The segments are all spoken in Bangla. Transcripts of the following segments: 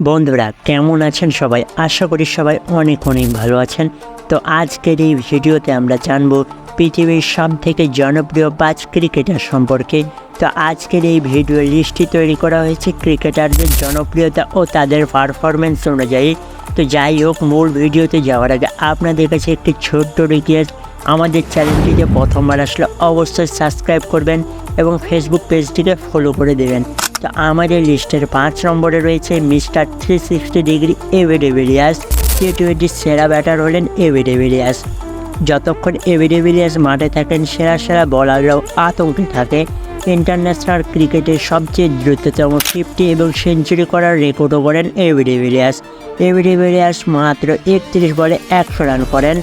বন্ধুরা, কেমন আছেন সবাই? আশা করি সবাই অনেক অনেক ভালো আছেন। তো আজকের এই ভিডিওতে আমরা জানব পৃথিবীর সব থেকে জনপ্রিয় পাঁচ ক্রিকেটার সম্পর্কে। তো আজকের এই ভিডিও লিস্টটি তৈরি করা হয়েছে ক্রিকেটারদের জনপ্রিয়তা ও তাদের পারফরমেন্স অনুযায়ী। তো যাই হোক, মূল ভিডিওতে যাওয়ার আগে আপনাদের কাছে একটি ছোট্ট রিকোয়েস্ট আমাদের চ্যানেলটিতে প্রথমবার আসলে অবশ্যই সাবস্ক্রাইব করবেন এবং ফেসবুক পেজটিকে ফলো করে দেবেন। তো আমাদের লিস্টের পাঁচ নম্বরে রয়েছে mister three sixty degree AB de Villiers T টোয়েন্টির সেরা ব্যাটার হলেন এভি ডেভিলিয়াস যতক্ষণ এভি ডেভিলিয়াস মাঠে থাকেন, সেরা সেরা বলাররাও আতঙ্কে থাকে। ইন্টারন্যাশনাল ক্রিকেটের সবচেয়ে দ্রুততম ফিফটি এবং সেঞ্চুরি করার রেকর্ডও করেন এভি ডেভিলিয়াস এভি ডেভিলিয়াস মাত্র একত্রিশ বলে একশো রান করেন।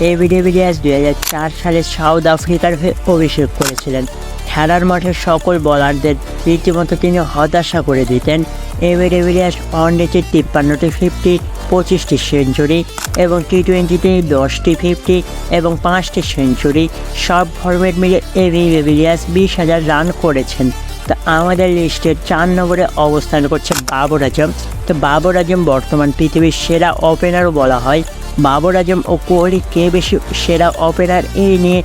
এভি ডেভিলিয়াস দুই হাজার চার সালে সাউথ আফ্রিকার হয়ে অভিষেক করেছিলেন। খেলার মাঠে সকল বলারদের রীতিমতো তিনি হতাশা করে দিতেন। এভি ডেভিলিয়াস ওয়ানডেতে তিপ্পান্নটি ফিফটি, পঁচিশটি সেঞ্চুরি এবং টি টোয়েন্টিতে দশটি ফিফটি এবং পাঁচটি সেঞ্চুরি। সব ফরম্যাট মিলে এভি ডেভিলিয়াস বিশ হাজার রান করেছেন। তো আমাদের লিস্টের চার নম্বরে অবস্থান করছে বাবর আজম। তো বাবর আজম বর্তমান পৃথিবীর সেরা ওপেনারও বলা হয়। বাবর আজম ও কোহলি কে বেশি সেরা অপেরার এই নিয়ে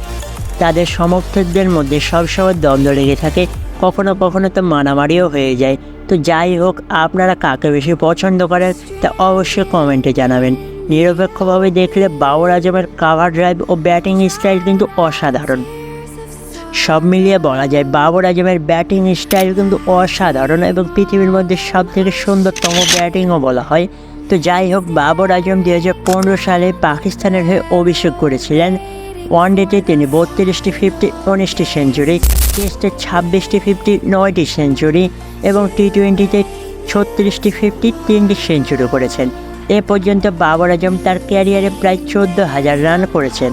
তাদের সমর্থকদের মধ্যে সবসময় দ্বন্দ্ব লেগে থাকে। কখনো কখনো তো মারামারিও হয়ে যায়। তো যাই হোক, আপনারা কাকে বেশি পছন্দ করেন তা অবশ্যই কমেন্টে জানাবেন। নিরপেক্ষভাবে দেখলে বাবর আজমের কাভার ড্রাইভ ও ব্যাটিং স্টাইল কিন্তু অসাধারণ। সব মিলিয়ে বলা যায় বাবর আজমের ব্যাটিং স্টাইল কিন্তু অসাধারণ এবং পৃথিবীর মধ্যে সব থেকে সুন্দরতম ব্যাটিংও বলা হয়। তো যাই হোক, বাবর আজম দু হাজার পনেরো সালে পাকিস্তানের হয়ে অভিষেক করেছিলেন। ওয়ানডেতে তিনি বত্রিশটি ফিফটি উনিশটি সেঞ্চুরি টেস্টে ছাব্বিশটি ফিফটি নয়টি সেঞ্চুরি এবং টি টোয়েন্টিতে ছত্রিশটি ফিফটি তিনটি সেঞ্চুরি করেছেন। এ পর্যন্ত বাবর আজম তার ক্যারিয়ারে প্রায় চোদ্দ হাজার রান করেছেন।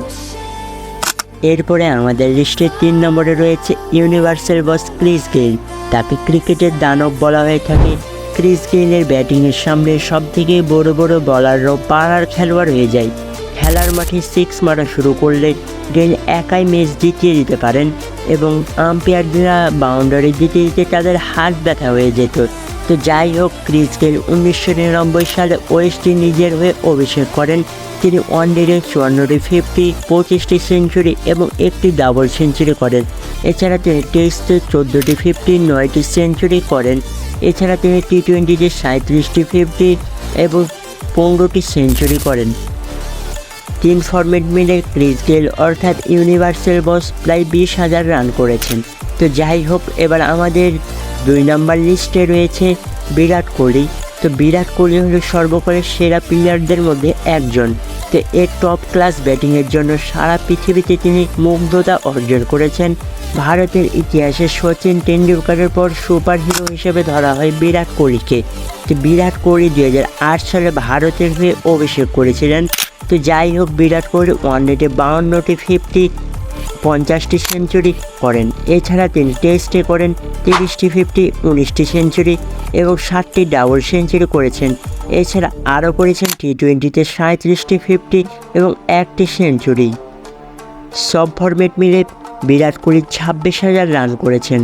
এরপরে আমাদের লিস্টের তিন নম্বরে রয়েছে ইউনিভার্সাল বস ক্রিস গেইল তাকে ক্রিকেটের দানব বলা হয়ে থাকে। ক্রিস গেইলের ব্যাটিংয়ের সামনে সব থেকে বড় বড় বলাররাও পাড়ার খেলোয়াড় হয়ে যায়। খেলার মাঠে সিক্স মারা শুরু করলে গেইল একাই ম্যাচ জিতিয়ে দিতে পারেন এবং আম্পায়াররা বাউন্ডারি দিতে দিতে তাদের হাত ব্যথা হয়ে যেত। তো যাই হোক, ক্রিস গেল উনিশশো নিরানব্বই সালে ওয়েস্ট ইন্ডিজের হয়ে অভিষেক করেন। তিনি ওয়ানডেতে চুয়ান্নটি, ফিফটি, পঁচিশটি সেঞ্চুরি এবং একটি ডাবল সেঞ্চুরি করেন। এছাড়া তিনি টেস্টে চোদ্দোটি, ফিফটি, নয়টি সেঞ্চুরি করেন। এছাড়া তিনি টি টোয়েন্টিতে সাঁত্রিশটি ফিফটি এবং পনেরোটি সেঞ্চুরি করেন। তিন ফরম্যাট মিলে ক্রিস গেল অর্থাৎ ইউনিভার্সাল বস প্রায় বিশ হাজার রান করেছেন। তো যাই হোক, এবার আমাদের দুই নম্বর লিস্টে রয়েছে বিরাট কোহলি। তো বিরাট কোহলি হল সর্বকালের সেরা প্লেয়ারদের মধ্যে একজন। তো এর টপ ক্লাস ব্যাটিংয়ের জন্য সারা পৃথিবীতে তিনি মুগ্ধতা অর্জন করেছেন। ভারতের ইতিহাসে সচিন টেন্ডুলকারের পর সুপার হিরো হিসেবে ধরা হয় বিরাট কোহলিকে। বিরাট কোহলি দুই হাজার আট সালে ভারতের হয়ে অভিষেক করেছিলেন। তো যাই হোক, বিরাট কোহলি ওয়ান ডেটে বাউন্নটি ফিফটি পঞ্চাশটি সেঞ্চুরি করেন। এছাড়া তিনি টেস্টে করেন তিরিশটি, ফিফটি, উনিশটি সেঞ্চুরি এবং ষাটটি ডাবল সেঞ্চুরি করেছেন। এছাড়া আরও করেছেন টি টোয়েন্টিতে সাঁত্রিশটি, ফিফটি এবং একটি সেঞ্চুরি। সব ফরম্যাট মিলে বিরাট কোহলি ছাব্বিশ হাজার রান করেছেন।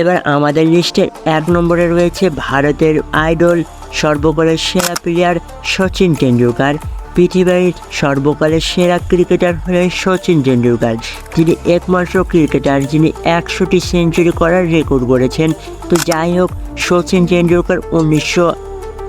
এবার আমাদের লিস্টের এক নম্বরে রয়েছে ভারতের আইডল সর্বকালের সেরা প্লেয়ার সচিন টেন্ডুলকার পৃথিবীর সর্বকালের সেরা ক্রিকেটার হলেন সচিন টেন্ডুলকার তিনি একমাত্র ক্রিকেটার যিনি একশোটি সেঞ্চুরি করার রেকর্ড করেছেন তো যাই হোক, সচিন টেন্ডুলকার উনিশশো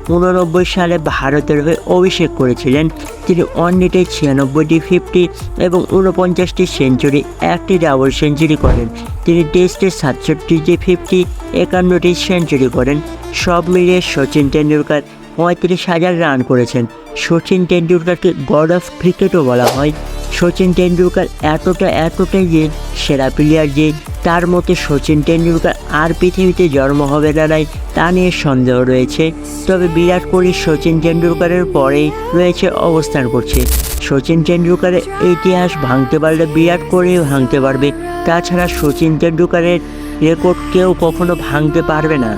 উননব্বই সালে ভারতের হয়ে অভিষেক করেছিলেন। তিনি ওয়ানডেতে ছিয়ানব্বইটি ফিফটি এবং উনপঞ্চাশটি সেঞ্চুরি, একটি ডাবল সেঞ্চুরি করেন। তিনি টেস্টে সাতষট্টিটি ফিফটি, একান্নটি সেঞ্চুরি করেন। সব মিলিয়ে সচিন টেন্ডুলকার পঁয়ত্রিশ হাজার রান করেছেন। সচিন টেন্ডুলকারকে গড অফ ক্রিকেটও বলা হয়। সচিন টেন্ডুলকার এতটা এতটাই যে সেরা প্লেয়ার যে, তার মতে সচিন টেন্ডুলকার আর পৃথিবীতে জন্ম হবে নাই, তা নিয়ে সন্দেহ রয়েছে। তবে বিরাট কোহলি সচিন টেন্ডুলকারের পরেই রয়েছে অবস্থান করছে। সচিন টেন্ডুলকারের ইতিহাস ভাঙতে পারলে বিরাট কোহলি ভাঙতে পারবে। তাছাড়া সচিন টেন্ডুলকারের রেকর্ড কেউ কখনো ভাঙতে পারবে না।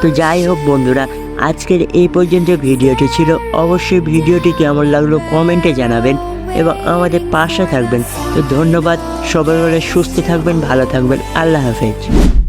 তো যাই হোক বন্ধুরা আজকের এই পর্যন্ত ভিডিওটি ছিল। অবশ্যই ভিডিওটি কেমন লাগল কমেন্টে জানাবেন এবং আমাদের পাশে থাকবেন। তো ধন্যবাদ, সবাই সুস্থ থাকবেন, ভালো থাকবেন। আল্লাহ হাফেজ।